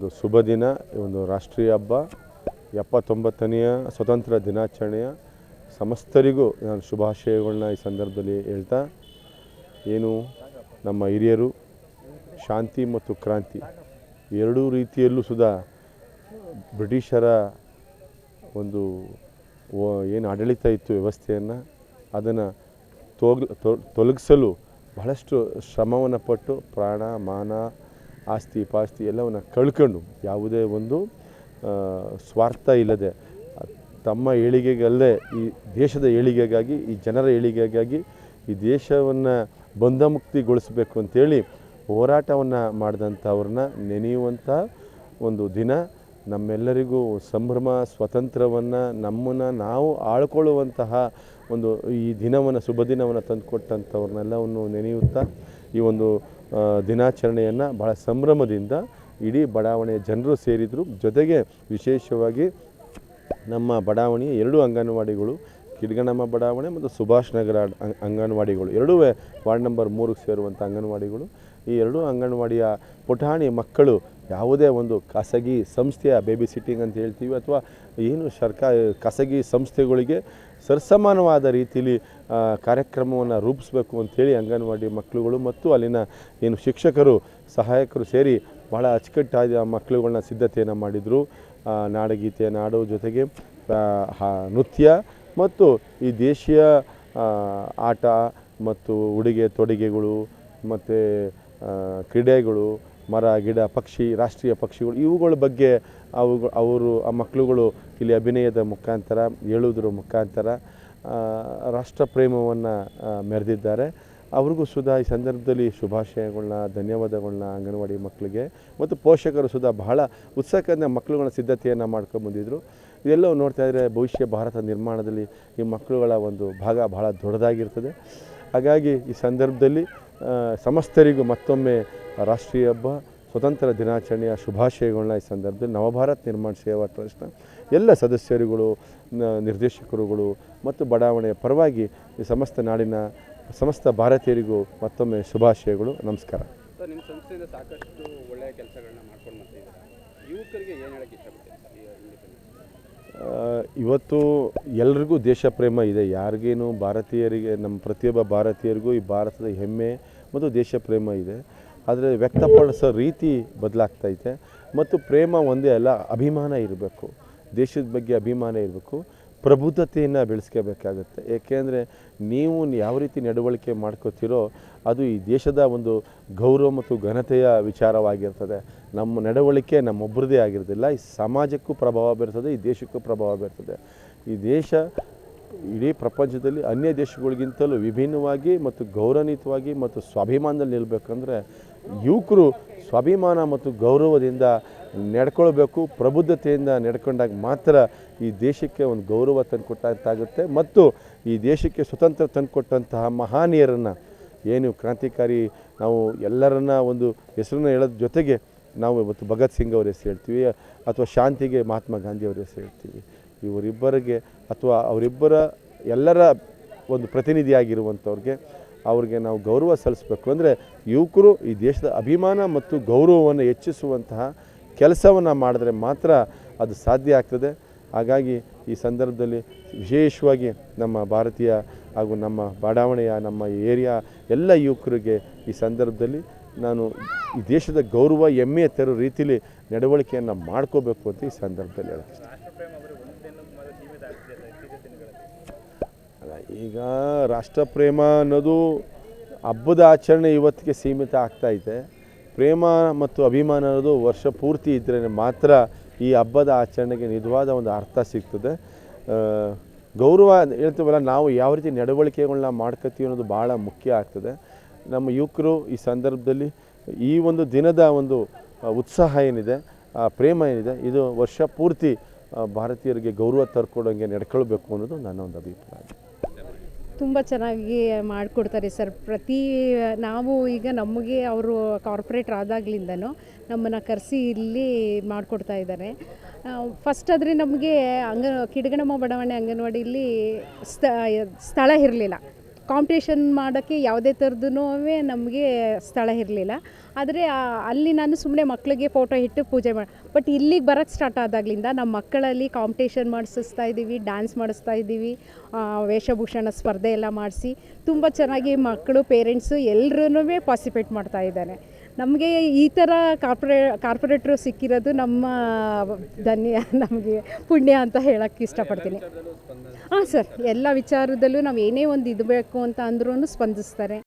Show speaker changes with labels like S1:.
S1: ಒಂದು ಶುಭ ದಿನ ಒಂದು ರಾಷ್ಟ್ರೀಯ ಹಬ್ಬ, ಎಪ್ಪತ್ತೊಂಬತ್ತನೆಯ ಸ್ವತಂತ್ರ ದಿನಾಚರಣೆಯ ಸಮಸ್ತರಿಗೂ ನಾನು ಶುಭಾಶಯಗಳನ್ನ ಈ ಸಂದರ್ಭದಲ್ಲಿ ಹೇಳ್ತಾ, ಏನು ನಮ್ಮ ಹಿರಿಯರು, ಶಾಂತಿ ಮತ್ತು ಕ್ರಾಂತಿ ಎರಡೂ ರೀತಿಯಲ್ಲೂ ಸುಧಾ ಬ್ರಿಟಿಷರ ಒಂದು ಏನು ಆಡಳಿತ ಇತ್ತು ವ್ಯವಸ್ಥೆಯನ್ನು, ಅದನ್ನು ತೊಗ್ ತೊಲಗಿಸಲು ಬಹಳಷ್ಟು ಶ್ರಮವನ್ನು ಪಟ್ಟು ಪ್ರಾಣ, ಮಾನ ಆಸ್ತಿ ಪಾಸ್ತಿ ಎಲ್ಲವನ್ನು ಕಳ್ಕೊಂಡು ಯಾವುದೇ ಒಂದು ಸ್ವಾರ್ಥ ಇಲ್ಲದೆ, ತಮ್ಮ ಏಳಿಗೆಗಲ್ಲೇ ಈ ದೇಶದ ಏಳಿಗೆಗಾಗಿ, ಈ ಜನರ ಏಳಿಗೆಗಾಗಿ ಈ ದೇಶವನ್ನು ಬಂಧಮುಕ್ತಿಗೊಳಿಸಬೇಕು ಅಂತೇಳಿ ಹೋರಾಟವನ್ನು ಮಾಡಿದಂಥವ್ರನ್ನ ನೆನೆಯುವಂಥ ಒಂದು ದಿನ ನಮ್ಮೆಲ್ಲರಿಗೂ ಸಂಭ್ರಮ ಸ್ವತಂತ್ರವನ್ನು ನಮ್ಮನ್ನು ನಾವು ಆಳ್ಕೊಳ್ಳುವಂತಹ ಒಂದು ಈ ದಿನವನ್ನು, ಶುಭ ದಿನವನ್ನು ತಂದುಕೊಟ್ಟಂಥವ್ರನ್ನೆಲ್ಲವನ್ನು ನೆನೆಯುತ್ತಾ ಈ ಒಂದು ದಿನಾಚರಣೆಯನ್ನು ಬಹಳ ಸಂಭ್ರಮದಿಂದ ಇಡೀ ಬಡಾವಣೆಯ ಜನರು ಸೇರಿದರು. ಜೊತೆಗೆ ವಿಶೇಷವಾಗಿ ನಮ್ಮ ಬಡಾವಣೆಯ ಎರಡು ಅಂಗನವಾಡಿಗಳು ಕಿಡ್ಗಣಮ್ಮ ಬಡಾವಣೆ ಮತ್ತು ಸುಭಾಷ್ ನಗರ ಅಂಗನವಾಡಿಗಳು. ಎರಡೂ ವಾರ್ಡ್ ನಂಬರ್ ಮೂರಿಗೆ ಸೇರುವಂಥ ಅಂಗನವಾಡಿಗಳು. ಈ ಎರಡೂ ಅಂಗನವಾಡಿಯ ಪುಟಾಣಿ ಮಕ್ಕಳು ಯಾವುದೇ ಒಂದು ಖಾಸಗಿ ಸಂಸ್ಥೆಯ ಬೇಬಿ ಸಿಟ್ಟಿಂಗ್ ಅಂತ ಹೇಳ್ತೀವಿ ಅಥವಾ ಏನು ಸರ್ಕಾರ ಖಾಸಗಿ ಸಂಸ್ಥೆಗಳಿಗೆ ಸರ್ಸಮಾನವಾದ ರೀತಿಯಲ್ಲಿ ಕಾರ್ಯಕ್ರಮವನ್ನು ರೂಪಿಸಬೇಕು ಅಂಥೇಳಿ ಅಂಗನವಾಡಿ ಮಕ್ಕಳುಗಳು ಮತ್ತು ಅಲ್ಲಿನ ಏನು ಶಿಕ್ಷಕರು, ಸಹಾಯಕರು ಸೇರಿ ಭಾಳ ಅಚ್ಚುಕಟ್ಟಾದ ಮಕ್ಕಳುಗಳನ್ನ ಸಿದ್ಧತೆಯನ್ನು ಮಾಡಿದರು. ನಾಡಗೀತೆ, ನಾಡು ಜೊತೆಗೆ ನೃತ್ಯ ಮತ್ತು ಈ ದೇಶೀಯ ಆಟ ಮತ್ತು ಉಡುಗೆ ತೊಡುಗೆಗಳು ಮತ್ತು ಕ್ರೀಡೆಗಳು ಮರ, ಗಿಡ, ಪಕ್ಷಿ, ರಾಷ್ಟ್ರೀಯ ಪಕ್ಷಿಗಳು, ಇವುಗಳ ಬಗ್ಗೆ ಅವು ಅವರು, ಆ ಮಕ್ಕಳುಗಳು ಇಲ್ಲಿ ಅಭಿನಯದ ಮುಖಾಂತರ, ಹೇಳುವುದರ ಮುಖಾಂತರ ರಾಷ್ಟ್ರ ಪ್ರೇಮವನ್ನು ಮೆರೆದಿದ್ದಾರೆ. ಅವ್ರಿಗೂ ಸುಧಾ ಈ ಸಂದರ್ಭದಲ್ಲಿ ಶುಭಾಶಯಗಳನ್ನ, ಧನ್ಯವಾದಗಳನ್ನ ಅಂಗನವಾಡಿ ಮಕ್ಕಳಿಗೆ. ಮತ್ತು ಪೋಷಕರು ಸುಧಾ ಬಹಳ ಉತ್ಸಾಹದಿಂದ ಮಕ್ಕಳುಗಳ ಸಿದ್ಧತೆಯನ್ನು ಮಾಡ್ಕೊಂಬಂದಿದ್ರು ಇದೆಲ್ಲವೂ ನೋಡ್ತಾ ಇದ್ದರೆ ಭವಿಷ್ಯ ಭಾರತ ನಿರ್ಮಾಣದಲ್ಲಿ ಈ ಮಕ್ಕಳುಗಳ ಒಂದು ಭಾಗ ಬಹಳ ದೊಡ್ಡದಾಗಿರ್ತದೆ. ಹಾಗಾಗಿ ಈ ಸಂದರ್ಭದಲ್ಲಿ ಸಮಸ್ತರಿಗೂ ಮತ್ತೊಮ್ಮೆ ರಾಷ್ಟ್ರೀಯ ಹಬ್ಬ ಸ್ವತಂತ್ರ ದಿನಾಚರಣೆಯ ಶುಭಾಶಯಗಳನ್ನ ಈ ಸಂದರ್ಭದಲ್ಲಿ ನವಭಾರತ್ ನಿರ್ಮಾಣ ಸೇವಾ ಟ್ರಸ್ಟ್ನ ಎಲ್ಲ ಸದಸ್ಯರುಗಳು ನಿರ್ದೇಶಕರುಗಳು ಮತ್ತು ಬಡಾವಣೆಯ ಪರವಾಗಿ ಈ ಸಮಸ್ತ ನಾಡಿನ ಸಮಸ್ತ ಭಾರತೀಯರಿಗೂ ಮತ್ತೊಮ್ಮೆ ಶುಭಾಶಯಗಳು ನಮಸ್ಕಾರ.
S2: ನಿಮ್ಮ ಸಂಸ್ಥೆಯಿಂದ ಸಾಕಷ್ಟು ಒಳ್ಳೆಯ ಕೆಲಸಗಳನ್ನ ಮಾಡ್ಕೊಂಡು ಯುವಕರಿಗೆ ಏನು ಹೇಳಕ್ಕೆ
S1: ಇವತ್ತು ಎಲ್ರಿಗೂ ದೇಶ ಪ್ರೇಮ ಇದೆ. ಯಾರಿಗೇನು ಭಾರತೀಯರಿಗೆ ನಮ್ಮ ಪ್ರತಿಯೊಬ್ಬ ಭಾರತೀಯರಿಗೂ ಈ ಭಾರತದ ಹೆಮ್ಮೆ ಮತ್ತು ದೇಶ ಪ್ರೇಮ ಇದೆ. ಆದರೆ ವ್ಯಕ್ತಪಡಿಸೋ ರೀತಿ ಬದಲಾಗ್ತೈತೆ. ಮತ್ತು ಪ್ರೇಮ ಒಂದೇ ಅಲ್ಲ, ಅಭಿಮಾನ ಇರಬೇಕು. ದೇಶದ ಬಗ್ಗೆ ಅಭಿಮಾನ ಇರಬೇಕು. ಪ್ರಬುದ್ಧತೆಯನ್ನು ಬೆಳೆಸ್ಕೋಬೇಕಾಗತ್ತೆ. ಏಕೆಂದರೆ ನೀವು ಯಾವ ರೀತಿ ನಡವಳಿಕೆ ಮಾಡ್ಕೋತಿರೋ ಅದು ಈ ದೇಶದ ಒಂದು ಗೌರವ ಮತ್ತು ಘನತೆಯ ವಿಚಾರವಾಗಿರ್ತದೆ. ನಮ್ಮ ನಡವಳಿಕೆ ನಮ್ಮೊಬ್ಬರದೇ ಆಗಿರೋದಿಲ್ಲ. ಈ ಸಮಾಜಕ್ಕೂ ಪ್ರಭಾವ ಬೀರ್ತದೆ, ಈ ದೇಶಕ್ಕೂ ಪ್ರಭಾವ ಬೀರ್ತದೆ. ಈ ದೇಶ ಇಡೀ ಪ್ರಪಂಚದಲ್ಲಿ ಅನ್ಯ ದೇಶಗಳಿಗಿಂತಲೂ ವಿಭಿನ್ನವಾಗಿ ಮತ್ತು ಗೌರವಾನ್ವಿತವಾಗಿ ಮತ್ತು ಸ್ವಾಭಿಮಾನದಲ್ಲಿ ನಿಲ್ಲಬೇಕಂದ್ರೆ ಯುವಕರು ಸ್ವಾಭಿಮಾನ ಮತ್ತು ಗೌರವದಿಂದ ನಡ್ಕೊಳ್ಬೇಕು, ಪ್ರಬುದ್ಧತೆಯಿಂದ ನಡ್ಕೊಂಡಾಗ ಮಾತ್ರ ಈ ದೇಶಕ್ಕೆ ಒಂದು ಗೌರವ ತಂದುಕೊಟ್ಟಂತಾಗುತ್ತೆ. ಮತ್ತು ಈ ದೇಶಕ್ಕೆ ಸ್ವತಂತ್ರ ತಂದುಕೊಟ್ಟಂತಹ ಮಹಾನೀಯರನ್ನು, ಏನು ಕ್ರಾಂತಿಕಾರಿ, ನಾವು ಎಲ್ಲರನ್ನ ಒಂದು ಹೆಸರನ್ನ ಹೇಳೋದ್ರ ಜೊತೆಗೆ ನಾವು ಇವತ್ತು ಭಗತ್ ಸಿಂಗ್ ಅವ್ರ ಹೆಸರು ಹೇಳ್ತೀವಿ, ಅಥವಾ ಶಾಂತಿಗೆ ಮಹಾತ್ಮ ಗಾಂಧಿ ಅವ್ರ ಹೆಸರು ಹೇಳ್ತೀವಿ. ಇವರಿಬ್ಬರಿಗೆ, ಅಥವಾ ಅವರಿಬ್ಬರ ಎಲ್ಲರ ಒಂದು ಪ್ರತಿನಿಧಿಯಾಗಿರುವಂಥವ್ರಿಗೆ ಅವ್ರಿಗೆ ನಾವು ಗೌರವ ಸಲ್ಲಿಸಬೇಕು. ಅಂದರೆ ಯುವಕರು ಈ ದೇಶದ ಅಭಿಮಾನ ಮತ್ತು ಗೌರವವನ್ನು ಹೆಚ್ಚಿಸುವಂತಹ ಕೆಲಸವನ್ನು ಮಾಡಿದ್ರೆ ಮಾತ್ರ ಅದು ಸಾಧ್ಯ ಆಗ್ತದೆ. ಹಾಗಾಗಿ ಈ ಸಂದರ್ಭದಲ್ಲಿ ವಿಶೇಷವಾಗಿ ನಮ್ಮ ಭಾರತೀಯ ಹಾಗೂ ನಮ್ಮ ಬಡಾವಣೆಯ, ನಮ್ಮ ಏರಿಯಾ ಎಲ್ಲ ಯುವಕರಿಗೆ ಈ ಸಂದರ್ಭದಲ್ಲಿ ನಾನು ಈ ದೇಶದ ಗೌರವ ಹೆಮ್ಮೆ ತರೋ ರೀತಿಯಲ್ಲಿ ನಡವಳಿಕೆಯನ್ನು ಮಾಡ್ಕೋಬೇಕು ಅಂತ ಈ ಸಂದರ್ಭದಲ್ಲಿ ಹೇಳಕ್ಕೆ ಇಷ್ಟ. ರಾಷ್ಟ್ರ ಪ್ರೇಮ ಅನ್ನೋದು ಹಬ್ಬದ ಆಚರಣೆ ಇವತ್ತಿಗೆ ಸೀಮಿತ ಆಗ್ತಾ ಇದೆ. ಪ್ರೇಮ ಮತ್ತು ಅಭಿಮಾನ ಅನ್ನೋದು ವರ್ಷ ಪೂರ್ತಿ ಇದ್ದರೆ ಮಾತ್ರ ಈ ಹಬ್ಬದ ಆಚರಣೆಗೆ ನಿಜವಾದ ಒಂದು ಅರ್ಥ ಸಿಗ್ತದೆ. ಗೌರವ ಹೇಳ್ತೀವಲ್ಲ, ನಾವು ಯಾವ ರೀತಿ ನಡವಳಿಕೆಗಳನ್ನ ಮಾಡ್ಕೋತೀವಿ ಅನ್ನೋದು ಭಾಳ ಮುಖ್ಯ ಆಗ್ತದೆ. ನಮ್ಮ ಯುವಕರು ಈ ಸಂದರ್ಭದಲ್ಲಿ ಈ ಒಂದು ದಿನದ ಒಂದು ಉತ್ಸಾಹ ಏನಿದೆ, ಆ ಪ್ರೇಮ ಏನಿದೆ, ಇದು ವರ್ಷ ಪೂರ್ತಿ ಭಾರತೀಯರಿಗೆ ಗೌರವ ತರ್ಕೊಡೋಂಗೆ ನಡ್ಕೊಳ್ಬೇಕು ಅನ್ನೋದು ನನ್ನ ಒಂದು ಅಭಿಪ್ರಾಯ.
S3: ತುಂಬ ಚೆನ್ನಾಗಿ ಮಾಡಿಕೊಡ್ತಾರೆ ಸರ್. ಪ್ರತಿ, ನಾವು ಈಗ ನಮಗೆ ಅವರು ಕಾರ್ಪೊರೇಟ್ರ್ ಆದಾಗ್ಲಿಂದನೂ ನಮ್ಮನ್ನು ಕರೆಸಿ ಇಲ್ಲಿ ಮಾಡಿಕೊಡ್ತಾ ಇದ್ದಾರೆ. ಫಸ್ಟ್ ಆದರೆ ನಮಗೆ ಅಂಗ ಕಿಡಗಣಮ್ಮ ಬಡಾವಣೆ ಅಂಗನವಾಡಿಯಲ್ಲಿ ಸ್ಥ, ಸ್ಥಳ ಇರಲಿಲ್ಲ. ಕಾಂಪಿಟೇಷನ್ ಮಾಡೋಕ್ಕೆ ಯಾವುದೇ ಥರದ್ದು ನಮಗೆ ಸ್ಥಳ ಇರಲಿಲ್ಲ. ಆದರೆ ಅಲ್ಲಿ ನಾನು ಸುಮ್ಮನೆ ಮಕ್ಕಳಿಗೆ ಫೋಟೋ ಇಟ್ಟು ಪೂಜೆ ಮಾಡಿ ಬಟ್ ಇಲ್ಲಿಗೆ ಬರೋಕ್ಕೆ ಸ್ಟಾರ್ಟ್ ಆದಾಗಲಿಂದ ನಮ್ಮ ಮಕ್ಕಳಲ್ಲಿ ಕಾಂಪಿಟೇಷನ್ ಮಾಡಿಸ್ತಾ ಇದ್ದೀವಿ ಡ್ಯಾನ್ಸ್ ಮಾಡಿಸ್ತಾ ಇದ್ದೀವಿ ವೇಷಭೂಷಣ ಸ್ಪರ್ಧೆ ಎಲ್ಲ ಮಾಡಿಸಿ, ತುಂಬ ಚೆನ್ನಾಗಿ ಮಕ್ಕಳು ಪೇರೆಂಟ್ಸು ಎಲ್ಲರೂ ಪಾರ್ಟಿಸಿಪೇಟ್ ಮಾಡ್ತಾ ಇದ್ದಾನೆ ನಮಗೆ ಈ ಥರ ಕಾರ್ಪೊರೇ ಕಾರ್ಪೊರೇಟ್ರು ಸಿಕ್ಕಿರೋದು ನಮ್ಮ ಧನ್ಯ, ನಮಗೆ ಪುಣ್ಯ ಅಂತ ಹೇಳೋಕ್ಕೆ ಇಷ್ಟಪಡ್ತೀನಿ. ಹಾಂ ಸರ್ ಎಲ್ಲ ವಿಚಾರದಲ್ಲೂ ನಾವು ಏನೇ ಒಂದು ಇದು ಬೇಕು ಅಂತ ಅಂದ್ರೂ ಸ್ಪಂದಿಸ್ತಾರೆ.